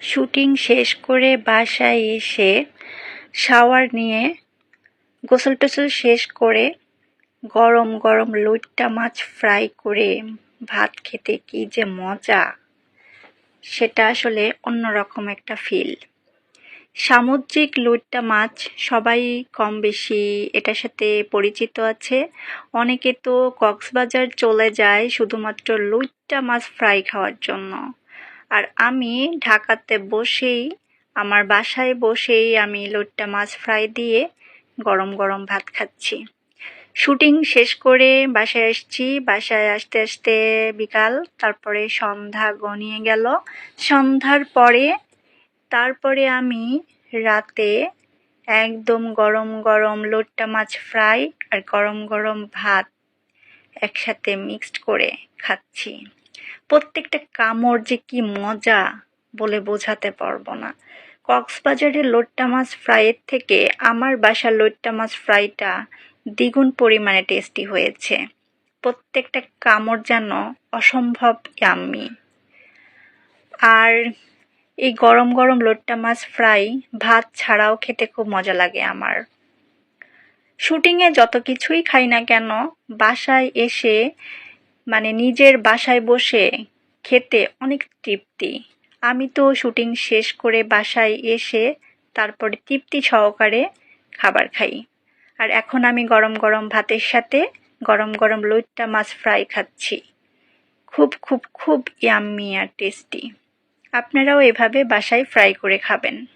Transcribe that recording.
Shooting শেষ করে বাসায় এসে শাওয়ার নিয়ে গোসল টোসল শেষ করে গরম গরম লইট্টা মাছ ফ্রাই করে ভাত খেতে কি যে মজা। সেটা আসলে অন্যরকম একটা ফিল। সামুদ্রিক লইট্টা মাছ সবাই কম বেশি এটার সাথে পরিচিত আছে। অনেকে তো কক্সবাজার চলে যায় শুধুমাত্র লইট্টা মাছ ফ্রাই খাওয়ার জন্য। আর আমি ঢাকাতে বসেই, আমার বাসায় বসেই আমি লোটটা মাছ ফ্রাই দিয়ে গরম গরম ভাত খাচ্ছি। শুটিং শেষ করে বাসায় আসছি। বাসায় আসতে আসতে বিকাল, তারপরে সন্ধ্যা গনিয়ে গেল। সন্ধ্যার পরে, তারপরে আমি রাতে একদম গরম গরম লোটটা মাছ ফ্রাই আর গরম গরম ভাত একসাথে মিক্সড করে খাচ্ছি। প্রত্যেকটা কামড় যে কি মজা বলে বোঝাতে পারব না। কক্সবাজারের লোট্টা মাছ ফ্রাইয়ের থেকে আমার বাসার লোট্টা মাছ ফ্রাইটা দ্বিগুণ পরিমাণে টেস্টি হয়েছে। প্রত্যেকটা কামড় যেন অসম্ভব ইয়াম্মি আর এই গরম গরম লোট্টা মাছ ফ্রাই ভাত ছাড়াও খেতে খুব মজা লাগে আমার। শুটিংয়ে যত কিছুই খাই না কেন, বাসায় এসে মানে নিজের বাসায় বসে খেতে অনেক তৃপ্তি। আমি তো শুটিং শেষ করে বাসায় এসে তারপরে তৃপ্তি সহকারে খাবার খাই। আর এখন আমি গরম গরম ভাতের সাথে গরম গরম লইট্টা মাছ ফ্রাই খাচ্ছি। খুব খুব খুব ইয়াম্মি আর টেস্টি। আপনারাও এভাবে বাসায় ফ্রাই করে খাবেন।